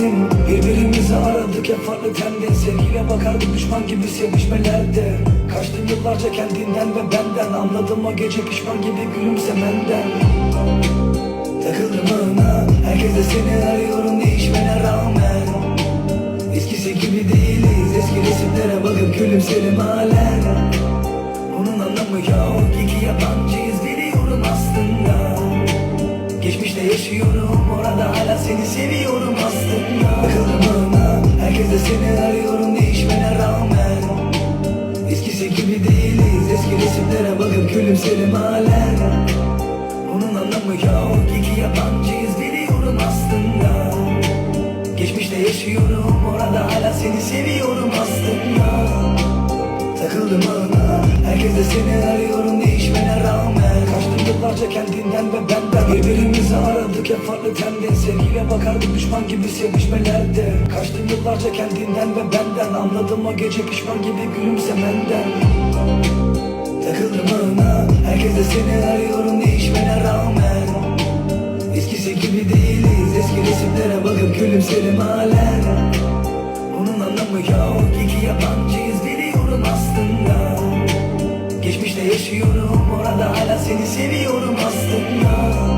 sevdim Birbirimizi aradık hep farklı temde Sevgiyle bakardık düşman gibi sevişmelerde. Kaçtın yıllarca kendinden ve benden Anladım o gece pişman gibi gülümsemenden Takıldım ağına Herkes de seni arıyorum değişmene rağmen. Eskisi gibi değiliz Eski resimlere bakıp gülümserim halen. Bunun anlamı yok İki yabancıyız biliyorum aslında. Geçmişte yaşıyorum Orada hala seni seviyorum aslında değiliz Eski resimlere bakıp gülümserim halen. Bunun anlamı yok İki yabancıyız biliyorum aslında. Geçmişte yaşıyorum Orada hala seni seviyorum aslında. Takıldım ağına Herkes de seni arıyorum değişmene rağmen. Kaçtım yıllarca kendinden ve benden. Birbirimizi aradık hep farklı temde Sevgiyle bakardık düşman gibi sevişmelerde. Kaçtım yıllarca kendinden ve benden Anladım o gece pişman gibi gülümsemenden. Takıldım ağına Herkes de seni arıyorum değişmene rağmen. Eskisi gibi değiliz Eski resimlere bakıp gülümserim halen. Bunun anlamı yok İki yabancıyız biliyorum aslında. Geçmişte yaşıyorum Orada hala seni seviyorum aslında